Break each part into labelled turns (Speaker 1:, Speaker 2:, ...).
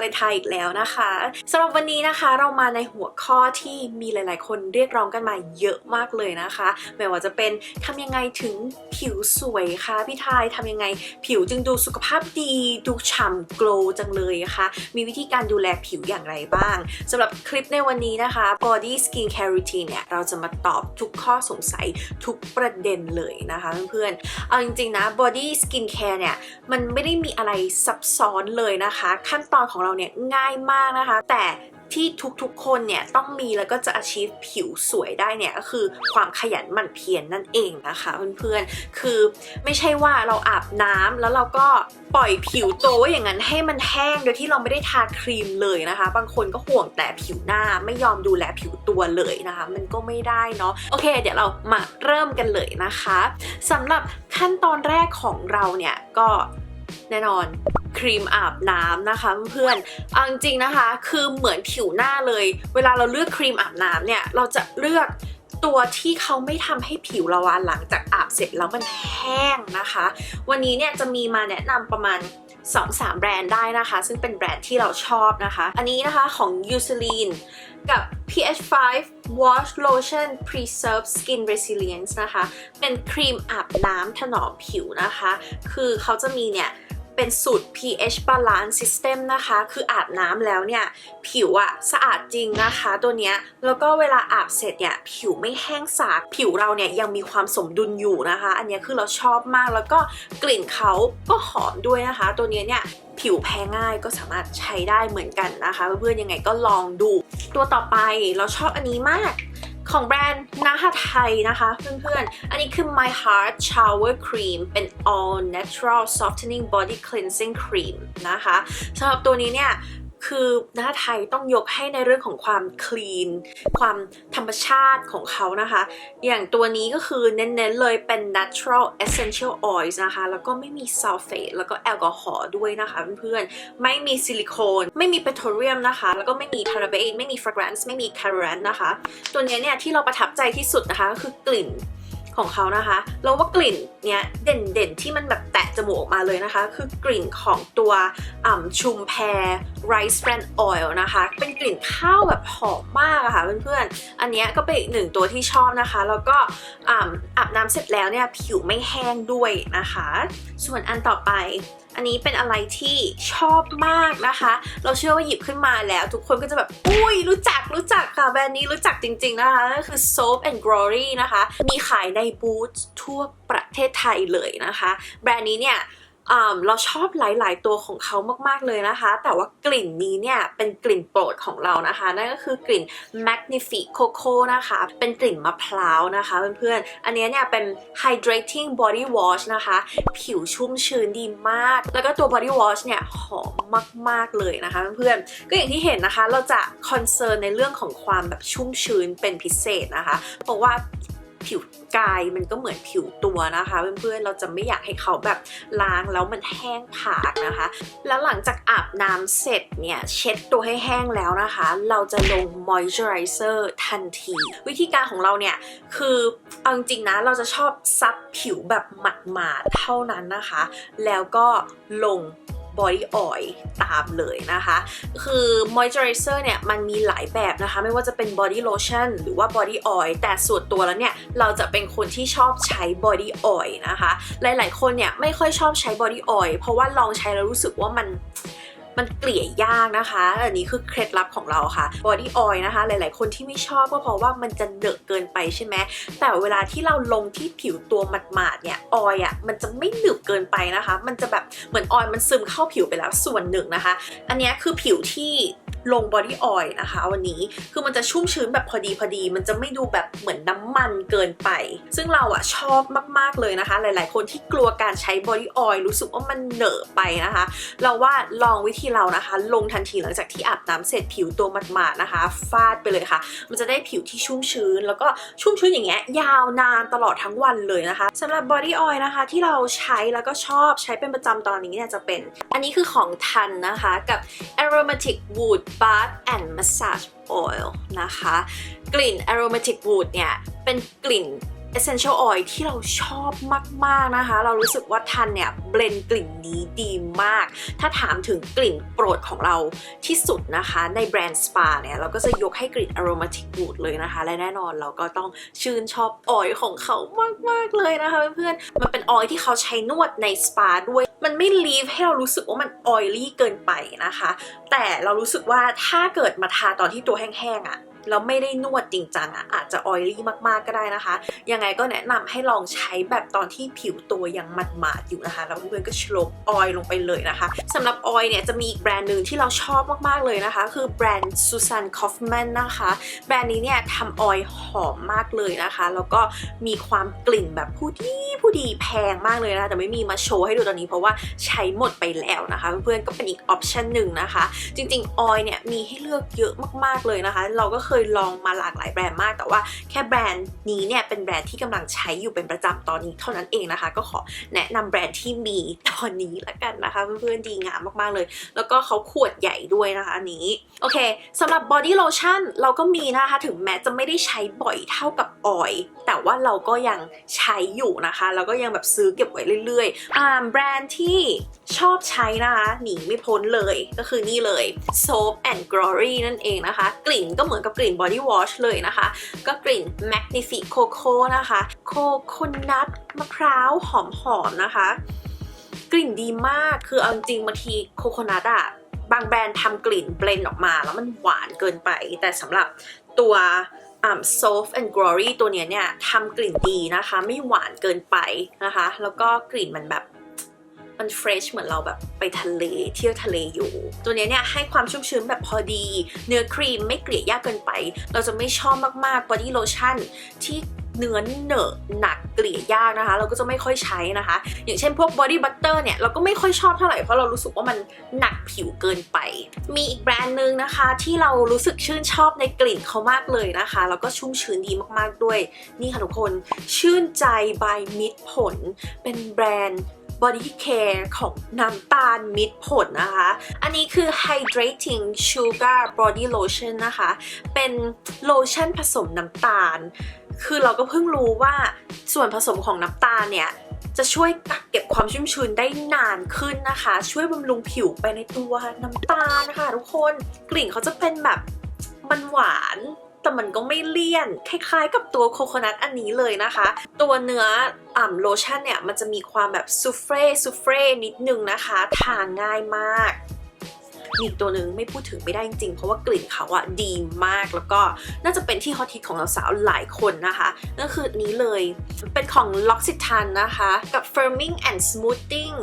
Speaker 1: าเลนไทน์อีกแล้วนะคะสำหรับวันนี้นะคะเรามาในหัวข้อที่มีหลาย ๆ คนเรียกร้องกันมาเยอะมากเลยนะคะ ไม่ว่าจะเป็นทำยังไงถึงผิวสวยคะพี่ทายทำยังไงผิวจึงดูสุขภาพดี ดูฉ่ำโกลว์จังเลยนะคะ มีวิธีการดูแลผิวอย่างไรบ้างสำหรับคลิปในวันนี้นะคะ body skin care routine เนี่ยเราจะมาตอบทุกข้อสงสัยทุกประเด็นเลยนะคะเพื่อนๆเอาจริง ๆ นะ body skin care เนี่ยมันไม่ได้มีอะไรซับซ้อนเลยนะคะ ขั้นตอนของเราเนี่ยง่ายมากนะคะ แต่ที่ทุกๆ คนเนี่ยต้องมีแล้วก็จะ achieve ผิวสวยได้เนี่ยก็คือความขยันหมั่นเพียรนนั่นเองนะคะเพื่อนๆ คือไม่ใช่ว่าเราอาบน้ำแล้วเราก็ปล่อยผิวโตวอย่างนั้นให้มันแห้งโดยที่เราไม่ได้ทาครีมเลยนะคะ บางคนก็ห่วงแต่ผิวหน้าไม่ยอมดูแลผิวตัวเลยนะคะ มันก็ไม่ได้เนาะโอเค เดี๋ยวเรามาเริ่มกันเลยนะคะสำหรับขั้นตอนแรกของเราเนี่ยก็แน่นอน ครีมอาบน้ำนะคะเพื่อนๆเอาจริงๆนะคะ คือเหมือนผิวหน้าเลย เวลาเราเลือกครีมอาบน้ำเนี่ยเราจะเลือกตัวที่เขาไม่ทำให้ผิวเราหลังจากอาบเสร็จแล้วมันแห้งนะคะ วันนี้เนี่ยจะมีมาแนะนำประมาณ 2-3 แบรนด์ได้นะคะ ซึ่งเป็นแบรนด์ที่เราชอบนะคะ อันนี้นะคะของ Eucerin กับ PH5 Wash Lotion Preserve Skin Resilience นะคะ เป็นครีมอาบน้ำถนอมผิวนะคะ คือเขาจะมีเนี่ย เป็นสูตร pH balance system นะคะ คืออาบน้ำแล้วเนี่ย ผิวอะสะอาดจริงนะคะตัวเนี้ย แล้วก็เวลาอาบเสร็จเนี่ย ผิวไม่แห้งสากผิวเราเนี่ยยังมีความสมดุลอยู่นะคะ อันเนี้ยคือเราชอบมากแล้วก็กลิ่นเขาก็หอมด้วยนะคะ ตัวเนี้ยเนี่ยผิวแพ้ง่ายก็สามารถใช้ได้เหมือนกันนะคะ เพื่อนๆยังไงก็ลองดู ตัวต่อไปเราชอบอันนี้มาก ของแบรนด์นาฮาไทยนะคะ เพื่อนๆ อันนี้คือ My Heart Shower Cream เป็น all natural softening body cleansing cream นะคะสำหรับตัวนี้เนี่ย คือหนาฮาไทยต้องยกให้ในเรื่องของความคลีน ความธรรมชาติของเขานะคะ อย่างตัวนี้ก็คือเน้นๆเลยเป็น natural essential oils นะคะ แล้วก็ไม่มี sulfate แล้วก็แอลกอฮอล์ด้วยนะคะเพื่อนๆ ไม่มีซิลิโคน ไม่มีเปโตรเลียมนะคะ แล้วก็ไม่มีพาราเบนไม่มี fragrance ไม่มี colorant นะคะ ตัวเนี้ยเนี่ยที่เราประทับใจที่สุดนะคะก็คือกลิ่น ของเขานะคะแล้วว่ากลิ่นเนี้ยเด่นๆ ที่มันแบบแตะจมูกออกมาเลยนะคะ คือกลิ่นของตัวชุมแพร rice bran oil นะคะ เป็นกลิ่นข้าวแบบหอมมากอะค่ะเพื่อนๆ อันเนี้ยก็เป็นอีกหนึ่งตัวที่ชอบนะคะ แล้วก็อาอาบน้ำเสร็จแล้วเนี่ยผิวไม่แห้งด้วยนะคะ ส่วนอันต่อไป อันนี้เป็นอะไรที่ชอบมากนะคะ เราเชื่อว่าหยิบขึ้นมาแล้ว ทุกคนก็จะแบบ อุ้ยรู้จักรู้จักค่ะแบรนด์นี้รู้จักจริง ๆ นะคะก็คือ Soap and Glory นะคะ มีขายในบูธทั่วประเทศไทยเลยนะคะ แบรนด์นี้เนี่ย เราชอบหลาย ๆ ตัวของเขามาก ๆ เลยนะคะ แต่ว่ากลิ่นนี้เนี่ยเป็นกลิ่นโปรดของเรานะคะ นั่นก็คือกลิ่น Magnific Coco นะคะ เป็นกลิ่นมะพร้าวนะคะเพื่อน ๆ อันนี้เนี่ยเป็น Hydrating Body Wash นะคะ ผิวชุ่มชื้นดีมาก แล้วก็ตัว Body Wash เนี่ยหอมมาก ๆ เลยนะคะเพื่อน ๆ ก็อย่างที่เห็นนะคะ เราจะคอนเซิร์นในเรื่องของความแบบชุ่มชื้นเป็นพิเศษนะคะ เพราะว่า ผิวกายมันก็เหมือนผิวตัวนะคะ เพื่อนๆเราจะไม่อยากให้เขาแบบล้างแล้วมันแห้งผากนะคะ แล้วหลังจากอาบน้ำเสร็จเนี่ย เช็ดตัวให้แห้งแล้วนะคะ เราจะลงมอยเจอไรเซอร์ทันที วิธีการของเราเนี่ย คือเอาจริงนะเราจะชอบซับผิวแบบหมาดๆเท่านั้นนะคะ แล้วก็ลง body oil ตามเลยนะคะ คือ moisturizer เนี่ยมันมีหลายแบบนะคะ ไม่ว่าจะเป็น body lotion หรือว่า body oil แต่ส่วนตัวแล้วเนี่ย เราจะเป็นคนที่ชอบใช้ body oil นะคะ หลายๆ คนเนี่ยไม่ค่อยชอบใช้ body oil เพราะว่าลองใช้แล้วรู้สึกว่ามัน มันเกลี่ยยากนะคะ อันนี้คือเคล็ดลับของเราค่ะบอดี้ออยล์นะคะ หลาย ๆ คนที่ไม่ชอบก็เพราะว่ามันจะเหนอะเกินไปใช่ไหมแต่เวลาที่เราลงที่ผิวตัวหมาดๆเนี่ยออยอะมันจะไม่หนึบเกินไปนะคะ มันจะแบบเหมือนออยมันซึมเข้าผิวไปแล้วส่วนหนึ่งนะคะ อันนี้คือผิวที่ ลงบอดี้ออยล์นะคะวันนี้คือมันจะชุ่มชื้นแบบพอดีพอดี มันจะไม่ดูแบบเหมือนน้ำมันเกินไป ซึ่งเราอะชอบมากๆเลยนะคะ หลายๆ คนที่กลัวการใช้บอดี้ออยล์รู้สึกว่ามันเหนอะไปนะคะ เราว่าลองวิธีเรานะคะ ลงทันทีหลังจากที่อาบน้ำเสร็จผิวตัวหมาดๆนะคะ ฟาดไปเลยค่ะ มันจะได้ผิวที่ชุ่มชื้น แล้วก็ชุ่มชื้นอย่างเงี้ยยาวนานตลอดทั้งวันเลยนะคะสำหรับบอดี้ออยล์นะคะที่เราใช้แล้วก็ชอบใช้เป็นประจำตอนนี้เนี่ยจะเป็น อันนี้คือของทันนะคะกับ aromatic wood bath and massage oil นะคะ กลิ่น aromatic wood เนี่ย เป็นกลิ่น essential oil ที่เราชอบมากๆนะคะ เรารู้สึกว่าทันเนี่ยเบลนกลิ่นนี้ดีมาก ถ้าถามถึงกลิ่นโปรดของเราที่สุดนะคะในแบรนด์สปาเนี่ยเราก็จะยกให้กลิ่น aromatic wood เลยนะคะ และแน่นอนเราก็ต้องชื่นชอบออยล์ของเขามากๆเลยนะคะเพื่อนๆ มันเป็นออยล์ที่เขาใช้นวดในสปาด้วย มันไม่ลีฟให้เรารู้สึกว่ามันออยลี่เกินไปนะคะ แต่เรารู้สึกว่าถ้าเกิดมาทาตอนที่ตัวแห้งๆอะ่ะ แล้วไม่ได้นวดจริงจังอะ่ะอาจจะออยลี่มากๆก็ได้นะคะ ยังไงก็แนะนำให้ลองใช้แบบตอนที่ผิวตัวยังหมาดๆอยู่นะคะ แล้วเพื่อนๆก็ชโลกออยล์ลงไปเลยนะคะสำหรับออยล์เนี่ยจะมีอีกแบรนด์หนึ่งที่เราชอบมากๆเลยนะคะ คือแบรนด์ Susan Kaufman นะคะ แบรนด์นี้เนี่ยทำออยล์หอมมากเลยนะคะ แล้วก็มีความกลิ่นแบบผู้ดีผู้ดีแพงมากเลยนะะแต่ไม่มีมาโชว์ให้ดูตอนนี้เพราะว่าใช้หมดไปแล้วนะคะ เพื่อนๆก็เป็นอีกออปชันหนึ่งนะคะ จริงๆออยล์เนี่ยมีให้เลือกเยอะมากๆเลยนะคะ เราก็เคคยลองมาหลากหลายแบรนด์มาก แต่ว่าแค่แบรนด์นี้เนี่ยเป็นแบรนด์ที่กำลังใช้อยู่เป็นประจำตอนนี้เท่านั้นเองนะคะ ก็ขอแนะนำแบรนด์ที่มีตอนนี้ละกันนะคะเพื่อนๆดีงามมากๆเลย แล้วก็เขาขวดใหญ่ด้วยนะคะอันนี้โอเคสำหรับบอดี้โลชั่นเราก็มีนะคะ ถึงแม้จะไม่ได้ใช้บ่อยเท่ากับออย แต่ว่าเราก็ยังใช้อยู่นะคะ แล้วก็ยังแบบซื้อเก็บไว้เรื่อยๆอ่าแบรนด์ที่ชอบใช้นะคะหนีไม่พ้นเลยก็คือนี่เลย Soap and Glory นั่นเองนะคะ กลิ่นก็เหมือนกับกลิ่น Body Wash เลยนะคะ ก็กลิ่น Magnific Coco นะคะโคโคนัทมะพร้าวหอมๆนะคะ กลิ่นดีมากคือเอาจริงบางทีโคโคนัทอะบางแบรนด์ทำกลิ่นเบลนออกมา แล้วมันหวานเกินไป แต่สำหรับตัว อ่า Soft and Glory ตัวเนี้ยเนี่ยทำกลิ่นดีนะคะ ไม่หวานเกินไปนะคะ แล้วก็กลิ่นมันแบบมันเฟรชเหมือนเราแบบไปทะเลเที่ยวทะเลอยู่ ตัวเนี้ยเนี่ยให้ความชุ่มชื้นแบบพอดี เนื้อครีมไม่เกลี่ยยากเกินไป เราจะไม่ชอบมากๆ body lotion ที่ เนื้อเหนอะหนักเกลี่ยยากนะคะ เราก็จะไม่ค่อยใช้นะคะ อย่างเช่นพวก body butter เนี่ยเราก็ไม่ค่อยชอบเท่าไหร่เพราะเรารู้สึกว่ามันหนักผิวเกินไป มีอีกแบรนด์หนึ่งนะคะ ที่เรารู้สึกชื่นชอบในกลิ่นเขามากเลยนะคะ แล้วก็ชุ่มชื้นดีมากๆด้วย นี่ค่ะทุกคน ชื่นใจ by มิตรผล เป็นแบรนด์ body care ของน้ำตาลมิตรผลนะคะ อันนี้คือ hydrating sugar body lotion นะคะ เป็นโลชั่นผสมน้ำตาล คือเราก็เพิ่งรู้ว่าส่วนผสมของน้ำตาลเนี่ยจะช่วยกักเก็บความชุ่มชื้นได้นานขึ้นนะคะ ช่วยบำรุงผิวไปในตัวน้ำตาลนะคะ ทุกคนกลิ่นเขาจะเป็นแบบมันหวานแต่มันก็ไม่เลี่ยน คล้ายๆ กับตัวโคโคนัทอันนี้เลยนะคะ ตัวเนื้ออ่ำโลชั่นเนี่ย มันจะมีความแบบซูเฟ่ซูเฟ่นิดนึงนะคะ ทาง่ายมาก มีอีกตัวหนึ่งไม่พูดถึงไม่ได้จริงๆ เพราะว่ากลิ่นเขาอะดีมากแล้วก็น่าจะเป็นที่ฮอตฮิตของสาวๆหลายคนนะคะนั่นคือนี้เลยเป็นของ L'Occitane นะคะ กับ Firming and Smoothing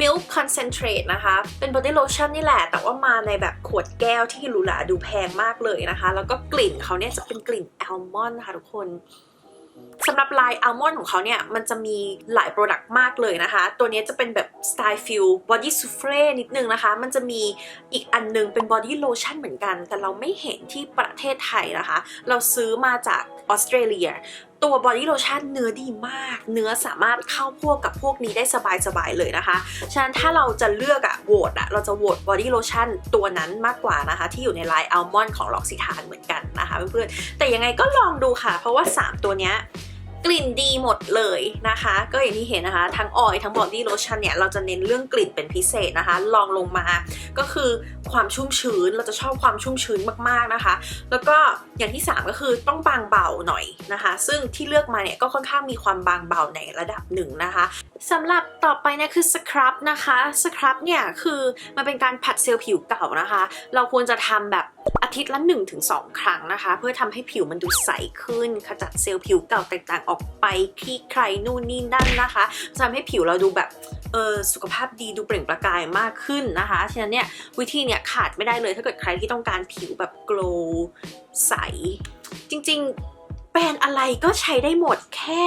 Speaker 1: Milk Concentrate นะคะ เป็น body lotion นี่แหละ แต่ว่ามาในแบบขวดแก้วที่หรูหราดูแพงมากเลยนะคะ แล้วก็กลิ่นเขาเนี่ยจะเป็นกลิ่นแอลมอนด์ค่ะทุกคน สำหรับลายอัลมอนด์ของเขาเนี่ย มันจะมีหลายโปรดักต์มากเลยนะคะ ตัวนี้จะเป็นแบบสไตล์ฟิลบอดี้ซูเฟ่นิดนึงนะคะ มันจะมีอีกอันนึงเป็นบอดี้โลชั่นเหมือนกัน แต่เราไม่เห็นที่ประเทศไทยนะคะ เราซื้อมาจากออสเตรเลีย ตัวบอดี้โลชั่นเนื้อดีมาก เนื้อสามารถเข้าพวกกับพวกนี้ได้สบายๆเลยนะคะ ฉะนั้นถ้าเราจะเลือกอะโหวตอะเราจะโหวตบอดี้โลชั่นตัวนั้นมากกว่านะคะ ที่อยู่ในไลน์อัลมอนด์ของล็อกซิทานเหมือนกันนะคะเพื่อนๆแต่ยังไงก็ลองดูค่ะ เพราะว่า 3 ตัวเนี้ย กลิ่นดีหมดเลยนะคะ ก็อย่างที่เห็นนะคะ ทั้งออยทั้งบอดี้โลชั่นเนี่ย เราจะเน้นเรื่องกลิ่นเป็นพิเศษนะคะ ลองลงมาก็คือความชุ่มชื้นเราจะชอบความชุ่มชื้นมากๆนะคะ แล้วก็อย่างที่ 3 ก็คือต้องบางเบาหน่อยนะคะ ซึ่งที่เลือกมาเนี่ยก็ค่อนข้างมีความบางเบาในระดับหนึ่งนะคะสำหรับต่อไปเนี่ยคือสครับนะคะสครับเนี่ยคือมันเป็นการผัดเซลล์ผิวเก่านะคะ เราควรจะทำแบบอาทิตย์ละ1-2 ครั้งนะคะ เพื่อทำให้ผิวมันดูใสขึ้นขจัดเซลล์ผิวเก่าต่างๆออกไปคลี่คลายนู่นนี่นั่นนะคะจะทำให้ผิวเราดูแบบเออสุขภาพดีดูเปล่งประกายมากขึ้นนะคะ ฉะนั้นเนี่ยวิธีเนี่ยขาดไม่ได้เลยถ้าเกิดใครที่ต้องการผิวแบบโกลว์ใส จริงๆแบรนด์อะไรก็ใช้ได้หมดแค่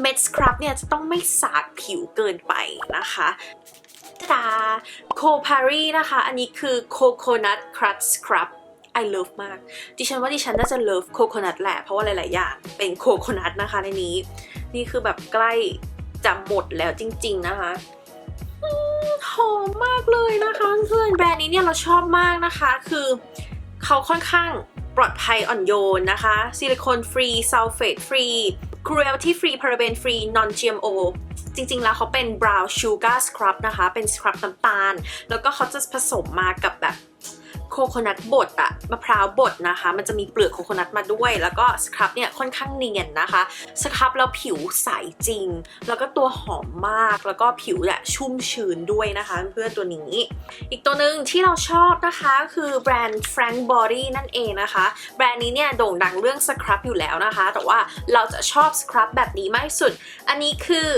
Speaker 1: เม็ดสครับเนี่ยจะต้องไม่สากผิวเกินไปนะคะตาโคพารีนะคะ อันนี้คือโคโค넛ครับสครับ Coconut Crust Scrub I love มาก ดิฉันว่าดิฉันน่าจะ love โคโคนัทแหละ เพราะว่าหลาย ๆ อย่างเป็นโคโคนัทนะคะในนี้ นี่คือแบบใกล้จะหมดแล้วจริง ๆ นะคะหอมมากเลยนะคะเพื่อนแบรนด์นี้เนี่ยเราชอบมากนะคะ คือเขาค่อนข้างปลอดภัยอ่อนโยนนะคะ ซิลิโคนฟรีซัลเฟตฟรี cruelty free paraben free non GMO จริงๆ แล้วเขาเป็น brown sugar scrub นะคะ เป็นสครับน้ำตาล แล้วก็เขาจะผสมมากับแบบ โคโคนัทบดอะมะพร้าวบดนะคะ มันจะมีเปลือกโคโคนัทมาด้วย แล้วก็สครับเนี่ยค่อนข้างเนียนนะคะ สครับแล้วผิวใสจริง แล้วก็ตัวหอมมาก แล้วก็ผิวเนี่ยชุ่มชื้นด้วยนะคะ เพื่อนตัวนี้ อีกตัวหนึ่งที่เราชอบนะคะคือแบรนด์ Frank Body นั่นเองนะคะ แบรนด์นี้เนี่ยโด่งดังเรื่องสครับอยู่แล้วนะคะ แต่ว่าเราจะชอบสครับแบบนี้มากที่สุด อันนี้คือ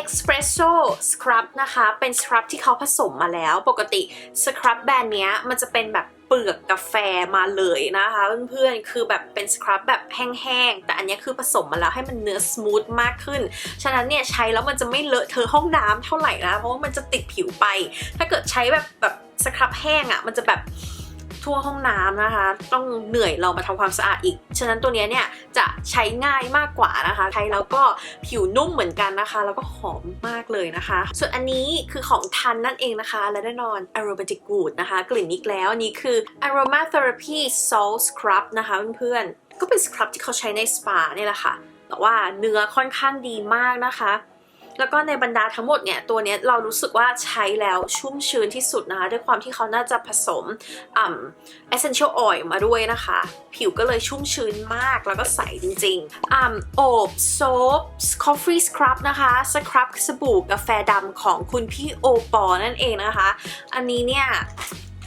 Speaker 1: Espresso Scrub นะคะ เป็นสครับที่เขาผสมมาแล้ว ปกติสครับแบรนด์เนี้ยมันจะเป็นแบบเปลือกกาแฟมาเลยนะคะเพื่อนๆ คือแบบเป็นสครับแบบแห้งๆ แต่อันนี้คือผสมมาแล้วให้มันเนื้อสมูทมากขึ้น ฉะนั้นเนี่ยใช้แล้วมันจะไม่เลอะเทอะห้องน้ำเท่าไหร่นะ เพราะว่ามันจะติดผิวไป ถ้าเกิดใช้แบบแบบสครับแห้งอะ่ะมันจะแบบ ทั่วห้องน้ำนะคะ ต้องเหนื่อยเรามาทำความสะอาดอีก ฉะนั้นตัวเนี้ยเนี่ยจะใช้ง่ายมากกว่านะคะ ใช้แล้วก็ผิวนุ่มเหมือนกันนะคะ แล้วก็หอมมากเลยนะคะ ส่วนอันนี้คือของทันนั่นเองนะคะ และแน่นอน aromatic wood นะคะ กลิ่นนี้แล้วนนี้คือ aromatherapy salt scrub นะคะเพื่อนๆก็เป็นสครับที่เขาใช้ในสปาเนี่ยแหละค่ะ แต่ว่าเนื้อค่อนข้างดีมากนะคะ แล้วก็ในบรรดาทั้งหมดเนี่ยตัวนี้เรารู้สึกว่าใช้แล้วชุ่มชื้นที่สุดนะคะด้วยความที่เขาน่าจะผสมอ่ำ essential oil มาด้วยนะคะ ผิวก็เลยชุ่มชื้นมากแล้วก็ใสจริงๆอ่ำโอบโซฟ coffee scrub นะคะสครับสบู่กาแฟดำของคุณพี่โอปอนั่นเองนะคะ อันนี้เนี่ย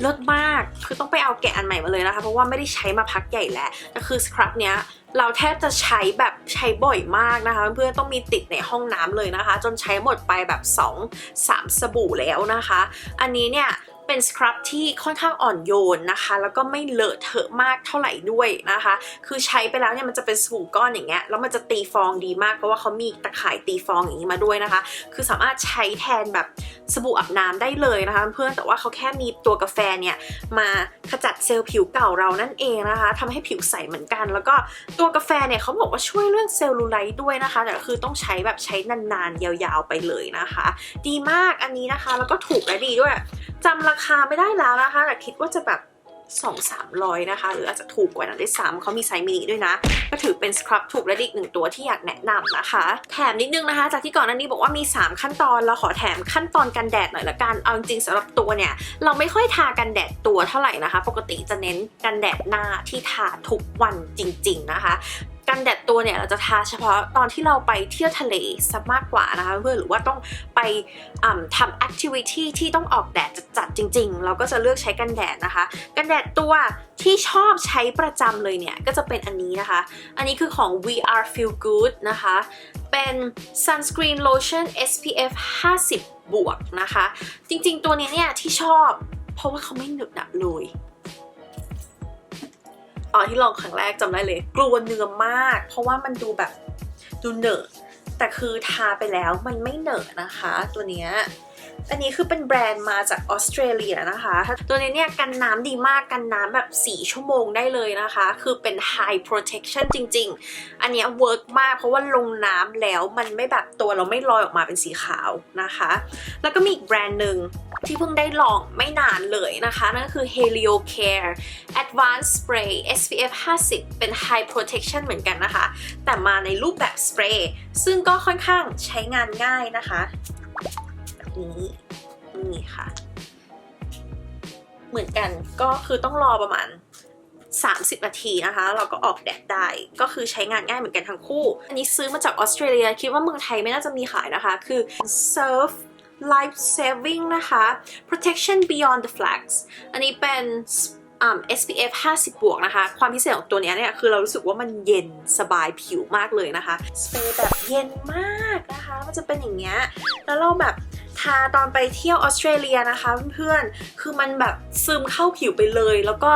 Speaker 1: เลิศมาก คือต้องไปเอาแกะอันใหม่มาเลยนะคะ เพราะว่าไม่ได้ใช้มาพักใหญ่แล้วแต่คือสครับเนี้ย เราแทบจะใช้แบบใช้บ่อยมากนะคะเพื่อนๆต้องมีติดในห้องน้ำเลยนะคะ จนใช้หมดไปแบบ 2 3 สบู่แล้วนะคะ อันนี้เนี่ยเป็นสครับที่ค่อนข้างอ่อนโยนนะคะ แล้วก็ไม่เลอะเทอะมากเท่าไหร่ด้วยนะคะ คือใช้ไปแล้วเนี่ยมันจะเป็นสบู่ก้อนอย่างเงี้ยแล้วมันจะตีฟองดีมากเพราะว่าเขามีตะข่ายตีฟองอย่างนี้มาด้วยนะคะ คือสามารถใช้แทนแบบ สบู่อาบน้ำได้เลยนะคะเพื่อนแต่ว่าเขาแค่มีตัวกาแฟเนี่ยมาขจัดเซลล์ผิวเก่าเรานั่นเองนะคะทำให้ผิวใสเหมือนกัน แล้วก็ตัวกาแฟเนี่ยเขาบอกว่าช่วยเรื่องเซลลูไลท์ด้วยนะคะแต่คือต้องใช้แบบใช้นานๆ ยาวๆไปเลยนะคะ ดีมากอันนี้นะคะแล้วก็ถูกและดีด้วยจำราคาไม่ได้แล้วนะคะแต่คิดว่าจะแบบ 2 3 0 0 นะคะ หรืออาจจะถูกกว่านั้นด้วยซ้ำเขามีไซส์มินิด้วยนะ ก็ถือเป็นสครับถูกและดีอีกหนึ่งตัวที่อยากแนะนำนะคะ แถมนิดนึงนะคะ จากที่ก่อนหน้านี้บอกว่ามี 3 ขั้นตอน เราขอแถมขั้นตอนกันแดดหน่อยละกัน เอาจริงสำหรับตัวเนี่ย เราไม่ค่อยทากันแดดตัวเท่าไหร่นะคะ ปกติจะเน้นกันแดดหน้าที่ทาทุกวันจริง ๆนะคะ กันแดดตัวเนี่ยเราจะทาเฉพาะตอนที่เราไปเที่ยวทะเลซะมากกว่านะคะเพื่อนหรือว่าต้องไปทำแอคทิวิตี้ที่ต้องออกแดดจัดจริง ๆ เราก็จะเลือกใช้กันแดดนะคะ กันแดดตัวที่ชอบใช้ประจำเลยเนี่ย ก็จะเป็นอันนี้นะคะ อันนี้คือของ VR Feel Good นะคะ เป็น sunscreen lotion SPF 50 บวกนะคะ จริงๆ ตัวนี้เนี่ยที่ชอบ เพราะว่าเขาไม่หนึบหนับเลย ตอนที่ลองครั้งแรกจำได้เลย กลัวเนื้อมาก เพราะว่ามันดูแบบดูเหนอะแต่คือทาไปแล้วมันไม่เหนอะนะคะ ตัวเนี้ย อันนี้คือเป็นแบรนด์มาจากออสเตรเลียนะคะ ตัวนี้เนี่ยกันน้ำดีมากกันน้ำแบบ 4 ชั่วโมงได้เลยนะคะ คือเป็น high protection จริง ๆ อันนี้เวิร์กมากเพราะว่าลงน้ำแล้วมันไม่แบบตัวเราไม่ลอยออกมาเป็นสีขาวนะคะ แล้วก็มีอีกแบรนด์หนึ่งที่เพิ่งได้ลองไม่นานเลยนะคะ นั่นก็คือ Helio Care Advanced Spray SPF 50 เป็น High Protection เหมือนกันนะคะ แต่มาในรูปแบบสเปรย์ซึ่งก็ค่อนข้างใช้งานง่ายนะคะ นี้นี่ค่ะ เหมือนกันก็คือต้องรอประมาณ 30 นาทีนะคะ เราก็ออกแดดได้ก็คือใช้งานง่ายเหมือนกันทั้งคู่ อันนี้ซื้อมาจากออสเตรเลียคิดว่าเมืองไทยไม่น่าจะมีขายนะคะ คือ Surf Life Saving นะคะ Protection Beyond the Flags อันนี้เป็น SPF 50 บวกนะคะ ความพิเศษของตัวนี้เนี่ยคือเรารู้สึกว่ามันเย็นสบายผิวมากเลยนะคะ สเปรย์แบบเย็นมากนะคะ มันจะเป็นอย่างเงี้ย แล้วเราแบบ ทาตอนไปเที่ยวออสเตรเลียนะคะเพื่อนๆ คือมันแบบซึมเข้าผิวไปเลย แล้วก็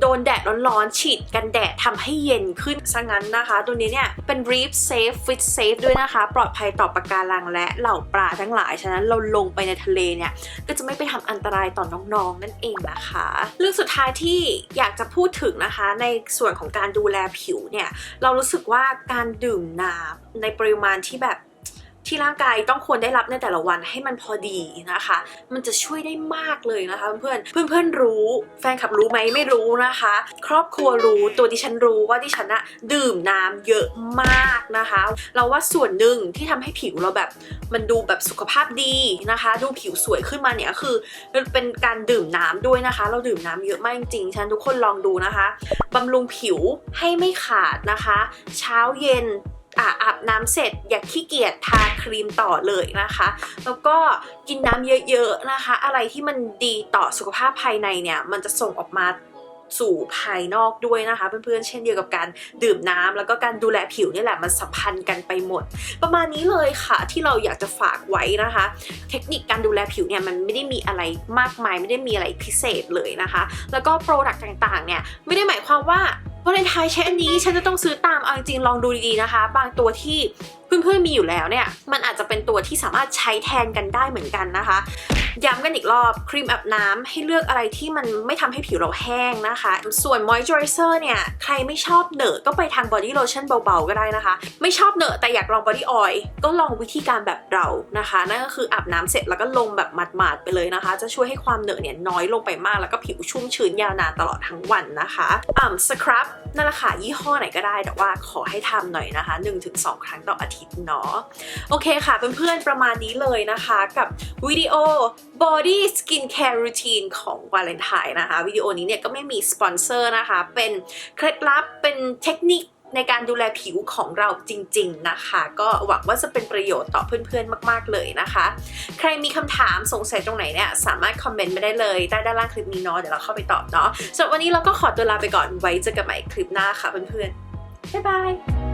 Speaker 1: โดนแดดร้อนๆ ฉีดกันแดดทำให้เย็นขึ้นซะงั้นนะคะ ตัวนี้เนี่ยเป็น Reef Safe Fit Safe ด้วยนะคะ ปลอดภัยต่อปะการังและเหล่าปลาทั้งหลาย ฉะนั้นเราลงไปในทะเลเนี่ย ก็จะไม่ไปทำอันตรายต่อน้องๆนั่นเองนะคะ เรื่องสุดท้ายที่อยากจะพูดถึงนะคะ ในส่วนของการดูแลผิวเนี่ย เรารู้สึกว่าการดื่มน้ำในปริมาณที่แบบ ที่ร่างกายต้องควรได้รับในแต่ละวันให้มันพอดีนะคะ มันจะช่วยได้มากเลยนะคะเพื่อนๆเพื่อนรู้ แฟนคลับรู้ไหมไม่รู้นะคะ ครอบครัวรู้ตัวดิฉันรู้ว่าดิฉันอะดื่มน้ำเยอะมากนะคะ เราว่าส่วนหนึ่งที่ทำให้ผิวเราแบบมันดูแบบสุขภาพดีนะคะ ดูผิวสวยขึ้นมาเนี่ยคือเป็นการดื่มน้ำด้วยนะคะ เราดื่มน้ำเยอะมากจริงๆฉันทุกคนลองดูนะคะบำรุงผิวให้ไม่ขาดนะคะ เช้าเย็น อะอาบน้ำเสร็จอย่าขี้เกียจทาครีมต่อเลยนะคะ แล้วก็กินน้ำเยอะๆนะคะ อะไรที่มันดีต่อสุขภาพภายในเนี่ย มันจะส่งออกมาสู่ภายนอกด้วยนะคะเพื่อนๆเช่นเดียวกับการดื่มน้ำแล้วก็การดูแลผิวนี่แหละมันสัมพันธ์กันไปหมด ประมาณนี้เลยค่ะที่เราอยากจะฝากไว้นะคะ เทคนิคการดูแลผิวเนี่ยมันไม่ได้มีอะไรมากมาย ไม่ได้มีอะไรพิเศษเลยนะคะ แล้วก็โปรดักต์ต่างๆเนี่ยไม่ได้หมายความว่า วาเลนไทน์ใช้อันนี้ฉันจะต้องซื้อตามเอาจริงลองดูดีๆนะคะ บางตัวที่เพื่อนๆมีอยู่แล้วเนี่ย มันอาจจะเป็นตัวที่สามารถใช้แทนกันได้เหมือนกันนะคะย้ำกันอีกรอบครีมอาบน้ำให้เลือกอะไรที่มันไม่ทำให้ผิวเราแห้งนะคะ ส่วนมอยเจอไรเซอร์เนี่ย ใครไม่ชอบเหนอะก็ไปทางบอดี้โลชั่นเบาๆ ก็ได้นะคะ ไม่ชอบเหนอะแต่อยากลองบอดี้ออยล์ก็ลองวิธีการแบบเรานะคะ นั่นก็คืออาบน้ำเสร็จแล้วก็ลงแบบหมาดๆไปเลยนะคะ จะช่วยให้ความเหนอะเนี่ยน้อยลงไปมากแล้วก็ผิวชุ่มชื้นยาวนานตลอดทั้งวันนะคะอ่าสครับนั่นแหละค่ะยี่ห้อไหนก็ได้แต่ว่าขอให้ทำหน่อยนะคะ 1-2 ครั้งต่ออาทิตย์เนาะโอเคค่ะเพื่อนๆประมาณนี้เลยนะคะกับวิดีโอ body skin care routine ของวาเลนไทน์นะคะวิดีโอนี้เนี่ยก็ไม่มีสปอนเซอร์นะคะ เป็นเคล็ดลับเป็นเทคนิคในการดูแลผิวของเราจริง ๆนะคะ ก็หวังว่าจะเป็นประโยชน์ต่อเพื่อนๆ มาก ๆ เลยนะคะ ใครมีคำถามสงสัยตรงไหนเนี่ย สามารถคอมเมนต์มาได้เลยใต้ด้านล่างคลิปนี้เนาะเดี๋ยวเราเข้าไปตอบเนาะสำหรับวันนี้เราก็ขอตัวลาไปก่อนไว้เจอกันใหม่คลิปหน้าค่ะเพื่อนๆ บ๊ายบาย